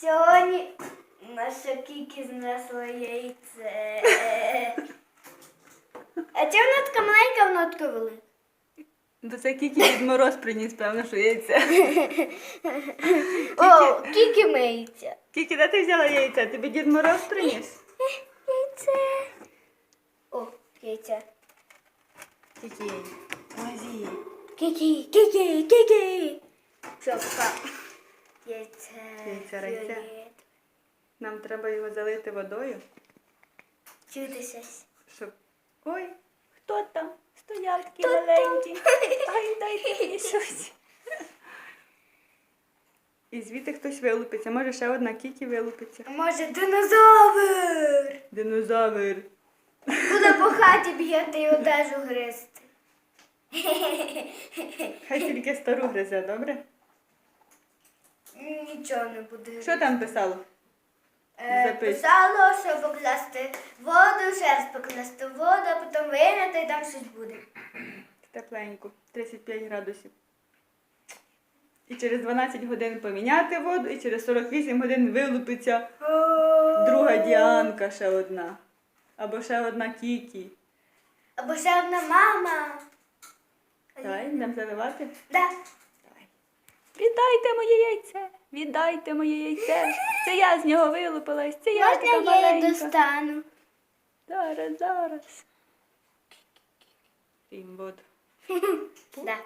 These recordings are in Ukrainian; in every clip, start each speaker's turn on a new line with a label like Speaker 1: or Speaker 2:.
Speaker 1: Сьогодні наша Кікі знесла яйце. А вона така маленька, вона така велика?
Speaker 2: Це Кікі Дід Мороз приніс, певно, що яйця.
Speaker 1: О, Кікі миється.
Speaker 2: Кікі, де ти взяла яйця? Тобі Дід Мороз приніс?
Speaker 1: Яйце. О, яйце.
Speaker 2: Кікі. Озі.
Speaker 1: Кікі, кікі, кікі. Все, пока. Яйце.
Speaker 2: Яйце, райце. Нам треба його залити водою,
Speaker 1: Чудися.
Speaker 2: щоб. Ой, хто там? Стоять такі маленькі. Ай, дайте мені щось. І звідти хтось вилупиться. Може, ще одна Кікі вилупиться.
Speaker 1: А Може, динозавр.
Speaker 2: Динозавр.
Speaker 1: Буде по хаті бігати і одежу гризти.
Speaker 2: Хай тільки стару гризе, добре?
Speaker 1: Нічого не буде.
Speaker 2: Що там писало?
Speaker 1: Е,
Speaker 2: Запис.
Speaker 1: Писало, що покласти воду, ще раз покласти воду, а потім вийняти і там щось буде.
Speaker 2: Тепленько, 35 градусів. І через 12 годин поміняти воду, і через 48 годин вилупиться друга Діанка ще одна. Або ще одна Кікі.
Speaker 1: Або ще одна мама.
Speaker 2: Давай, йдемо заливати.
Speaker 1: Да.
Speaker 2: Давай. Віддайте моє яйце! Віддайте моє яйце! Це я з нього вилупилась, це я така
Speaker 1: Можна я її
Speaker 2: маленька.
Speaker 1: достану?
Speaker 2: Зараз, зараз. Воду.
Speaker 1: Да.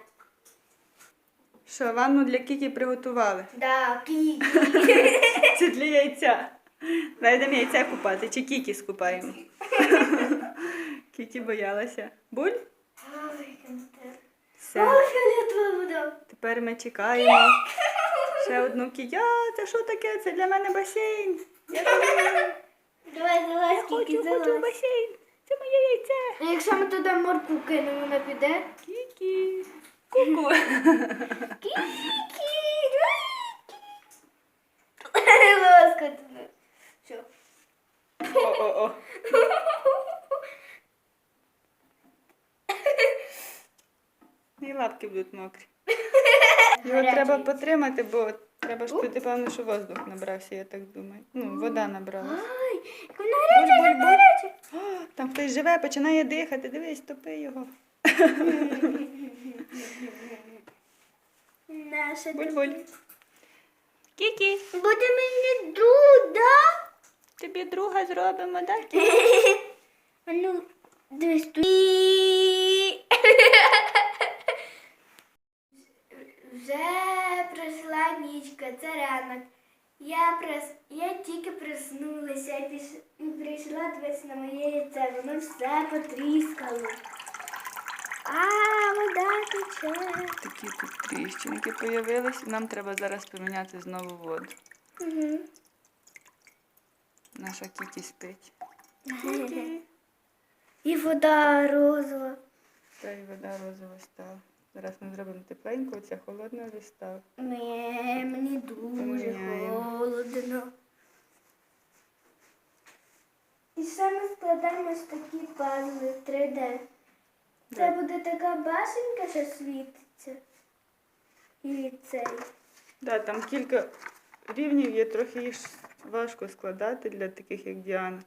Speaker 2: Що, ванну для Кікі приготували?
Speaker 1: Да, кікі.
Speaker 2: Це для яйця. Давай йдемо яйця купати, чи Кікі скупаємо. Кікі боялася. Буль?
Speaker 1: Ой, контент.
Speaker 2: Все.
Speaker 1: Ой, фіолетова вода.
Speaker 2: Тепер ми чекаємо. Ще одну Кікі. Це що таке? Це для мене басейн. Я,
Speaker 1: Давай
Speaker 2: я хочу, хочу в
Speaker 1: залазь.
Speaker 2: басейн. Це моє яйце.
Speaker 1: А якщо ми туди морку кинемо, вона піде?
Speaker 2: Кікі. Ку-ку.
Speaker 1: Кікі. Ласка туди. Все.
Speaker 2: О-о-о. І лапки будуть мокрі. Його
Speaker 1: Гарячий.
Speaker 2: треба потримати, бо треба ж туди, певно, що воздух набрався, я так думаю. Ну, вода набралася.
Speaker 1: Ай, як вона гаряча,
Speaker 2: буль,
Speaker 1: як
Speaker 2: буль.
Speaker 1: гаряча.
Speaker 2: Там хтось живе, починає дихати. Дивись, топи його.
Speaker 1: Наша
Speaker 2: Буль-буль. Кікі,
Speaker 1: Буде мені дуда.
Speaker 2: тобі друга зробимо, так?
Speaker 1: А ну, дивись тут. Нічка, це ранок. Я прос... я тільки проснулася і, піш... і прийшла дивитися на моє яйце, воно все потріскало. А, вода тече.
Speaker 2: Такі тут тріщинки появились. Нам треба зараз поміняти знову воду.
Speaker 1: Угу.
Speaker 2: Наша Кікі спить.
Speaker 1: І вода розова.
Speaker 2: Та й вода розова стала. Зараз ми зробимо тепленько, ця холодна вже стала.
Speaker 1: Ме, мені дуже
Speaker 2: Поміняємо.
Speaker 1: холодно. І ще ми складаємо ось такі пазли 3D. Це буде така башенька, що світиться. І цей.
Speaker 2: Да, там кілька рівнів є, трохи їх важко складати для таких, як Діана.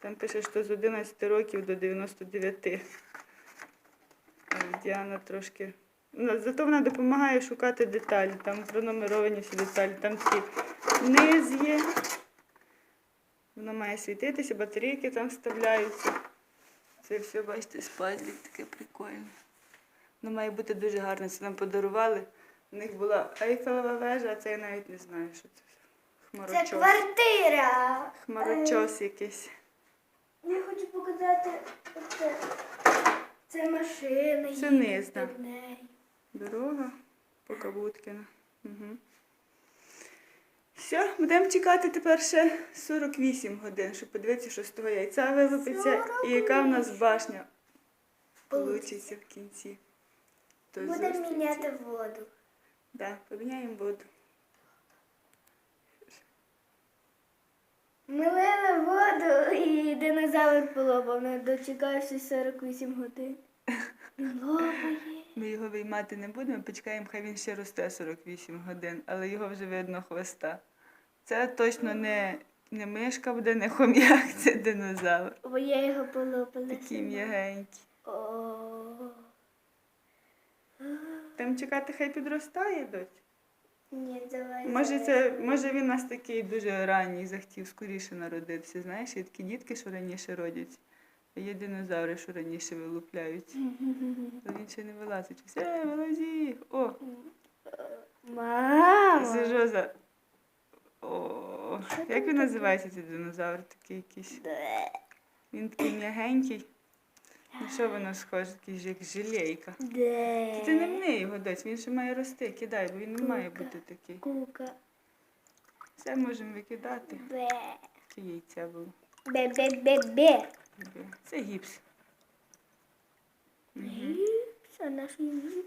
Speaker 2: Там пише, що з 11 років до 99. Діана трошки. Ну, Зато вона допомагає шукати деталі. Там пронумеровані всі деталі. Там такий низ є. Воно має світитися, батарейки там вставляються. Це все, бачите, з таке прикольне. Воно має бути дуже гарне. Це нам подарували. У них була Ейфелева вежа, а це я навіть не знаю, що це.
Speaker 1: Це квартира.
Speaker 2: Хмарочос якийсь.
Speaker 1: Я хочу показати оце. Це машина.
Speaker 2: Це низ, так. Дорога по Кавуткіна. Угу. Все, будемо чекати тепер ще 48 годин, щоб подивитися, що з того яйця вилупиться і яка в нас башня получиться в кінці.
Speaker 1: Будемо міняти воду.
Speaker 2: Да, поміняємо воду.
Speaker 1: Ми лили воду і динозавр полопав, не дочекавшись 48 годин. Він лопає.
Speaker 2: Ми його виймати не будемо, почекаємо, хай він ще росте 48 годин, але його вже видно хвоста. Це точно не, не мишка буде, не хом'як, це динозавр.
Speaker 1: Бо я його полопала.
Speaker 2: Такий м'ягенький. Там чекати, хай підростає доць.
Speaker 1: Ні, давай.
Speaker 2: Може, це, може він у нас такий дуже ранній, захотів скоріше народитися. Знаєш, є такі дітки, що раніше родяться, а є динозаври, що раніше вилупляються. То він ще не вилазить. Все, вилазі! О,
Speaker 1: Мама.
Speaker 2: це. О, як він називається цей динозавр? Такий якийсь. Він такий м'ягенький. Ну що воно схоже, такий як жилейка.
Speaker 1: Де.
Speaker 2: Ти не мни його десь, він ще має рости, кидай, бо він не має
Speaker 1: Кука.
Speaker 2: бути такий.
Speaker 1: Кука.
Speaker 2: Все можемо викидати.
Speaker 1: Бе.
Speaker 2: Це яйця було.
Speaker 1: Бе-бе-бе-бе.
Speaker 2: Це гіпс. Мгм.
Speaker 1: Це наш її.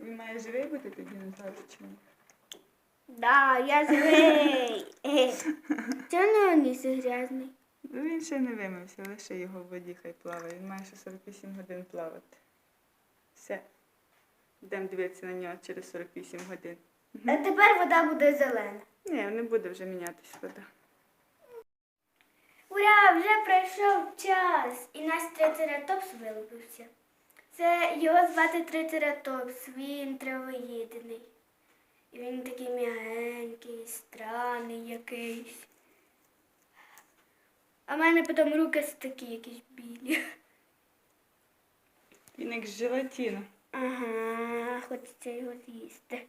Speaker 2: Він має живий бути тоді не знаю, чи ні.
Speaker 1: Да, я живий. Е. Чого не грязний?
Speaker 2: Ну він ще не вимився, лише його в воді хай плаває. Він має ще 48 годин плавати. Все. Йдемо дивитися на нього через 48 годин.
Speaker 1: А тепер вода буде зелена.
Speaker 2: Ні, не буде вже мінятися вода.
Speaker 1: Ура, вже пройшов час, і наш трицератопс вилупився. Це його звати трицератопс, він травоїдений. І він такий м'ягенький, странний якийсь. В мене потім руки такі якісь білі.
Speaker 2: Він як з желатину.
Speaker 1: Ага, хочеться його з'їсти.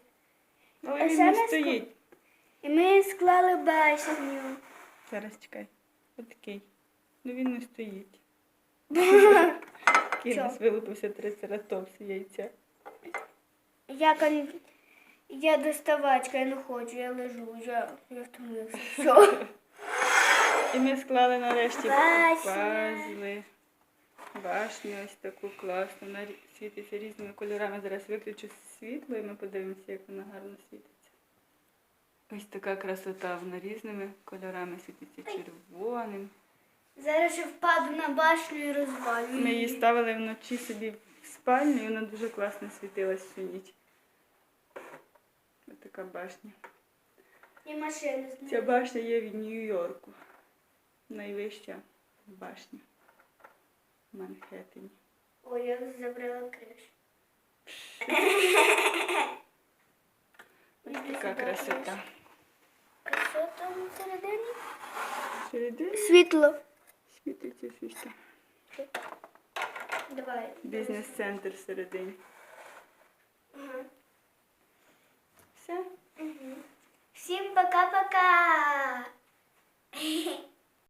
Speaker 2: Але він не
Speaker 1: не
Speaker 2: стоїть.
Speaker 1: І ми склали башню.
Speaker 2: Зараз чекай. Отакий. Ну він не стоїть. Такий у нас вилупився трицератопс яйця.
Speaker 1: Я, кон... я доставачка, я не хочу, я лежу, я, я втомився. Все.
Speaker 2: І ми склали нарешті пазли. Башню ось таку класну. Вона світиться різними кольорами. Зараз виключу світло і ми подивимося, як вона гарно світиться. Ось така красота. Вона різними кольорами світиться червоним.
Speaker 1: Зараз я впаду на башню і розвалю.
Speaker 2: Ми її ставили вночі собі в спальню і вона дуже класно світилась всю ніч. Ось така башня.
Speaker 1: І машину з
Speaker 2: Ця башня є в Нью-Йорку. Найвища башня в Манхеттені.
Speaker 1: Ой, я забрала кришу.
Speaker 2: Ось така красота.
Speaker 1: А що там всередині?
Speaker 2: Середині
Speaker 1: Світло.
Speaker 2: світиться щось.
Speaker 1: Давай.
Speaker 2: Бізнес-центр всередині.
Speaker 1: Ага.
Speaker 2: Все.
Speaker 1: Всім пока-пока.